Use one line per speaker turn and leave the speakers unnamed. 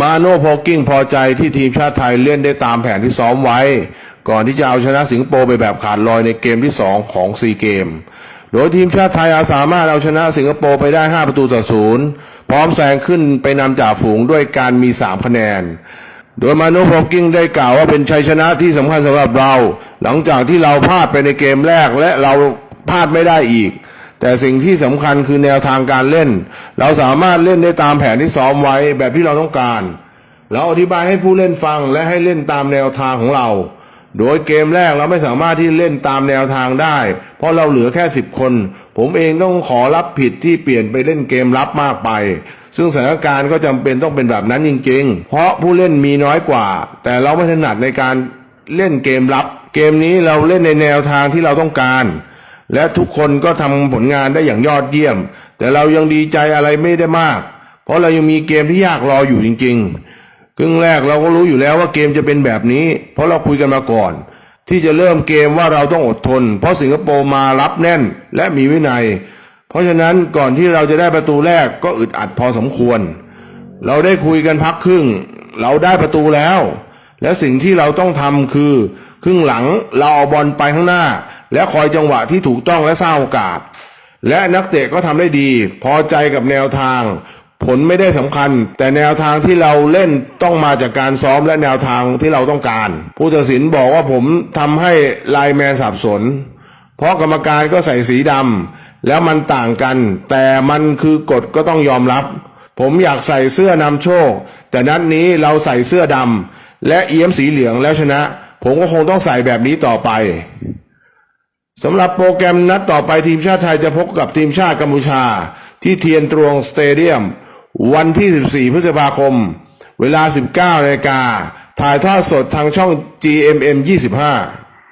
มาโน่โพกิ้งพอใจที่ทีมชาติไทยเล่นได้ตามแผนที่ซ้อมไว้ ก่อนที่จะเอาชนะสิงคโปร์ไปแบบขาดลอยในเกมที่สองของซีเกม โดยทีมชาติไทยอาสามารถเอาชนะสิงคโปร์ไปได้ 5 ประตูต่อศูนย์พร้อมแซงขึ้นไปนำจ่าฝูงด้วยการมี 3 คะแนน โดยมาโนโพกิ้งได้กล่าวว่าเป็นชัยชนะที่สำคัญสำหรับเรา หลังจากที่เราพลาดไปในเกมแรกและเราพลาดไม่ได้อีก แต่สิ่งที่สำคัญคือแนวทางการเล่น เราสามารถเล่นได้ตามแผนที่ซ้อมไว้แบบที่เราต้องการ เราอธิบายให้ผู้เล่นฟังและให้เล่นตามแนวทางของเรา โดยเกมแรกเราไม่สามารถที่เล่นตามแนวทางได้ เพราะเราเหลือแค่สิบคน ผมเองต้องขอรับผิดที่เปลี่ยนไปเล่นเกมรับมากไป ซึ่งสถานการณ์ก็จำเป็นต้องเป็นแบบนั้นจริง ๆ เพราะผู้เล่นมีน้อยกว่า แต่เราไม่ถนัดในการเล่นเกมรับ เกมนี้เราเล่นในแนวทางที่เราต้องการ และทุกคนก็ทำผลงานได้อย่างยอดเยี่ยม แต่เรายังดีใจอะไรไม่ได้มาก เพราะเรายังมีเกมที่ยากรออยู่จริง ๆ ครึ่งแรกเราก็รู้อยู่แล้วว่าเกมจะเป็นแบบนี้ เพราะเราคุยกันมาก่อน ที่จะเริ่มเกมว่าเราต้องอดทน เพราะสิงคโปร์มารับแน่นและมีวินัย เพราะฉะนั้นก่อนที่เราจะได้ประตูแรกก็อึดอัดพอสมควร เราได้คุยกันพักครึ่ง เราได้ประตูแล้ว และสิ่งที่เราต้องทำคือ ครึ่งหลังเราเอาบอลไปข้างหน้า และคอยจังหวะที่ถูกต้องและสร้างโอกาส และนักเตะก็ทำได้ดี พอใจกับแนวทาง ผลไม่ได้สำคัญ แต่แนวทางที่เราเล่นต้องมาจากการซ้อมและแนวทางที่เราต้องการ ผู้ตัดสินบอกว่าผมทำให้ไลแมนสับสน เพราะกรรมการก็ใส่สีดำแล้วมันต่างกัน แต่มันคือกฎก็ต้องยอมรับ ผมอยากใส่เสื้อนำโชค แต่นัดนี้เราใส่เสื้อดำและเอี้ยมสีเหลืองแล้วชนะ ผมก็คงต้องใส่แบบนี้ต่อไป สำหรับโปรแกรมนัดต่อไปทีมชาติไทยจะพบกับทีมชาติกัมพูชา ที่เทียนตรวงสเตเดียม วันที่ 14 พฤษภาคม เวลา 19นาฬิกาถ่ายทอดสดทางช่อง GMM 25